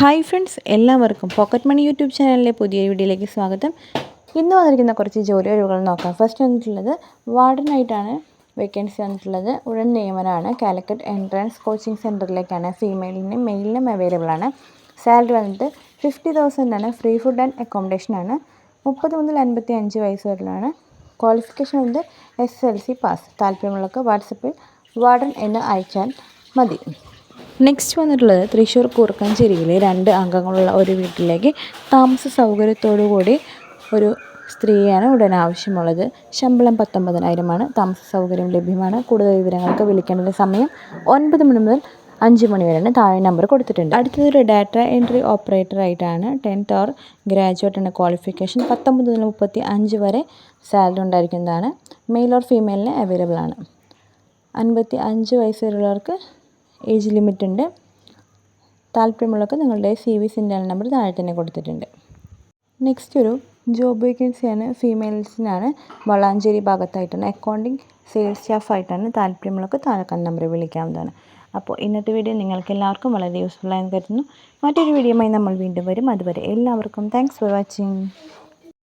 Hi friends എല്ലാവർക്കും pocket money YouTube ചാനലിലെ പുതിയ വീഡിയോയിലേക്ക് സ്വാഗതം. ഇന്ന് വന്നിരിക്കുന്ന കുറച്ച് ജോലി ഒഴിവുകൾ നോക്കാം. ഫസ്റ്റ് വന്നിട്ടുള്ളത് വാർഡനായിട്ടാണ് വേക്കൻസി വന്നിട്ടുള്ളത്. ഉടൻ നിയമനമാണ്. കാലിക്കറ്റ് എൻട്രൻസ് കോച്ചിങ് സെന്ററിലേക്കാണ് ഫീമെയിലിനും മെയിലിനും അവൈലബിൾ ആണ്. സാലറി വന്നിട്ട് ഫിഫ്റ്റി ആണ്. ഫ്രീ ഫുഡ് ആൻഡ് അക്കോമഡേഷൻ ആണ്. മുപ്പത് മുതൽ അൻപത്തി അഞ്ച് വയസ്സ് വരെയാണ് ക്വാളിഫിക്കേഷൻ വന്നിട്ട് എസ് എൽ സി പാസ് താല്പര്യമുള്ളവർക്ക് വാട്സപ്പിൽ വാർഡൻ എന്ന് അയച്ചാൽ മതി. നെക്സ്റ്റ് വന്നിട്ടുള്ളത് തൃശ്ശൂർ കൂർക്കഞ്ചേരിയിലെ രണ്ട് അംഗങ്ങളുള്ള ഒരു വീട്ടിലേക്ക് താമസ സൗകര്യത്തോടു കൂടി ഒരു സ്ത്രീയാണ് ഉടൻ ആവശ്യമുള്ളത്. ശമ്പളം പത്തൊമ്പതിനായിരമാണ്. താമസ സൗകര്യം ലഭ്യമാണ്. കൂടുതൽ വിവരങ്ങൾക്ക് വിളിക്കേണ്ട സമയം ഒൻപത് മണി മുതൽ അഞ്ച് മണി വരെയാണ്. താഴെ നമ്പർ കൊടുത്തിട്ടുണ്ട്. അടുത്തതൊരു ഡാറ്റ എൻട്രി ഓപ്പറേറ്റർ ആയിട്ടാണ് ടെൻത്ത് ഓർ ഗ്രാജുവേറ്റ് ആണ് ക്വാളിഫിക്കേഷൻ പത്തൊമ്പത് മുതൽ മുപ്പത്തി അഞ്ച് വരെ സാലറി ഉണ്ടായിരിക്കുന്നതാണ്. മെയിൽ ഓർ ഫീമെയിലിന് അവൈലബിൾ ആണ്. അൻപത്തി അഞ്ച് വയസ്സ് വരെയുള്ളവർക്ക് ഏജ് ലിമിറ്റ് ഉണ്ട്. താല്പര്യമുള്ളവർക്ക് നിങ്ങളുടെ സി വി സിന്റെ നമ്പർ താഴെ തന്നെ കൊടുത്തിട്ടുണ്ട്. നെക്സ്റ്റ് ഒരു ജോബ് വേക്കൻസിയാണ് ഫീമെയിൽസിനാണ് വളാഞ്ചേരി ഭാഗത്തായിട്ടാണ്. അക്കൗണ്ടിങ് സെയിൽസ് സ്റ്റാഫായിട്ടാണ് താല്പര്യമുള്ളവർക്ക് താഴെ നമ്പർ വിളിക്കാവുന്നതാണ്. അപ്പോൾ ഇന്നത്തെ വീഡിയോ നിങ്ങൾക്ക് എല്ലാവർക്കും വളരെ യൂസ്ഫുള്ളായെന്ന് കരുതുന്നു. മറ്റൊരു വീഡിയോയുമായി നമ്മൾ വീണ്ടും വരും. അതുവരെ എല്ലാവർക്കും താങ്ക്സ് ഫോർ വാച്ചിങ്